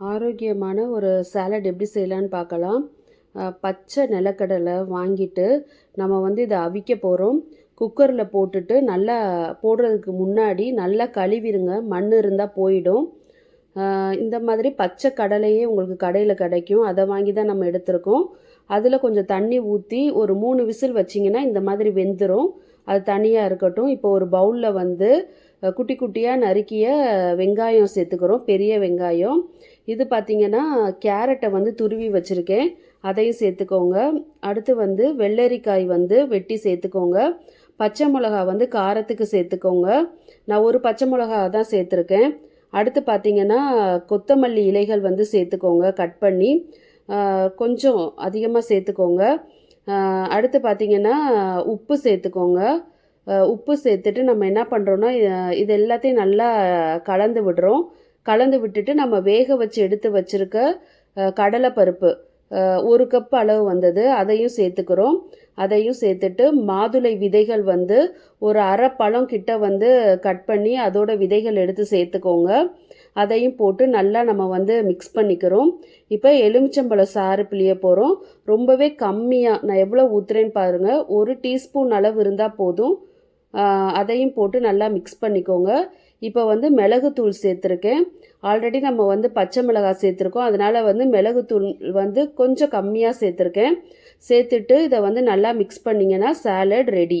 ஆரோக்கியமான ஒரு சாலட் எப்படி செய்யலான்னு பார்க்கலாம். பச்சை நிலக்கடலை வாங்கிட்டு நம்ம வந்து இதை அவிக்க போகிறோம் குக்கரில் போட்டுட்டு நல்லா போடுறதுக்கு முன்னாடி நல்லா கழுவிடுங்க. மண் இருந்தால் போயிடும். இந்த மாதிரி பச்சை கடலையே உங்களுக்கு கடையில் கிடைக்கும். அதை வாங்கி தான் நம்ம எடுத்திருக்கோம். அதில் கொஞ்சம் தண்ணி ஊற்றி ஒரு மூணு விசில் வச்சிங்கன்னா இந்த மாதிரி வெந்துடும் அது தனியாக இருக்கட்டும். இப்போ ஒரு பவுலில் வந்து குட்டி குட்டியாக நறுக்கிய வெங்காயம் சேர்த்துக்கிறோம். பெரிய வெங்காயம். இது பார்த்திங்கன்னா கேரட்டை வந்து துருவி வச்சுருக்கேன். அதையும் சேர்த்துக்கோங்க. அடுத்து வந்து வெள்ளரிக்காய் வந்து வெட்டி சேர்த்துக்கோங்க. பச்சை மிளகா வந்து காரத்துக்கு சேர்த்துக்கோங்க. நான் ஒரு பச்சை மிளகா தான் சேர்த்துருக்கேன். அடுத்து பார்த்தீங்கன்னா கொத்தமல்லி இலைகள் வந்து சேர்த்துக்கோங்க கட் பண்ணி. கொஞ்சம் அதிகமாக சேர்த்துக்கோங்க. அடுத்து பார்த்தீங்கன்னா உப்பு சேர்த்துக்கோங்க. உப்பு சேர்த்துட்டு நம்ம என்ன பண்ணுறோன்னா இது எல்லாத்தையும் நல்லா கலந்து விடுறோம். கலந்து விட்டுட்டு நம்ம வேக வச்சு எடுத்து வச்சிருக்க கடலைப்பருப்பு. ஒரு கப் அளவு வந்தது. அதையும் சேர்த்துக்கிறோம். அதையும் சேர்த்துட்டு மாதுளை விதைகள் வந்து ஒரு அரை பழம் கிட்ட வந்து கட் பண்ணி அதோட விதைகள் எடுத்து சேர்த்துக்கோங்க. அதையும் போட்டு நல்லா நம்ம வந்து மிக்ஸ் பண்ணிக்கிறோம். இப்போ எலுமிச்சம்பழம் சாறு பிழிய போகிறோம் ரொம்பவே கம்மியாக நான் எவ்வளோ ஊற்றுறேன்னு பாருங்கள் ஒரு டீஸ்பூன் அளவு இருந்தால் போதும். அதையும் போட்டு நல்லா மிக்ஸ் பண்ணிக்கோங்க. இப்போ வந்து மிளகுத்தூள் சேர்த்துருக்கேன். ஆல்ரெடி நம்ம வந்து பச்சை மிளகாய் சேர்த்துருக்கோம். அதனால் வந்து மிளகுத்தூள் வந்து கொஞ்சம் கம்மியாக சேர்த்துருக்கேன். சேர்த்துட்டு இதை வந்து நல்லா மிக்ஸ் பண்ணிங்கன்னா சாலட் ரெடி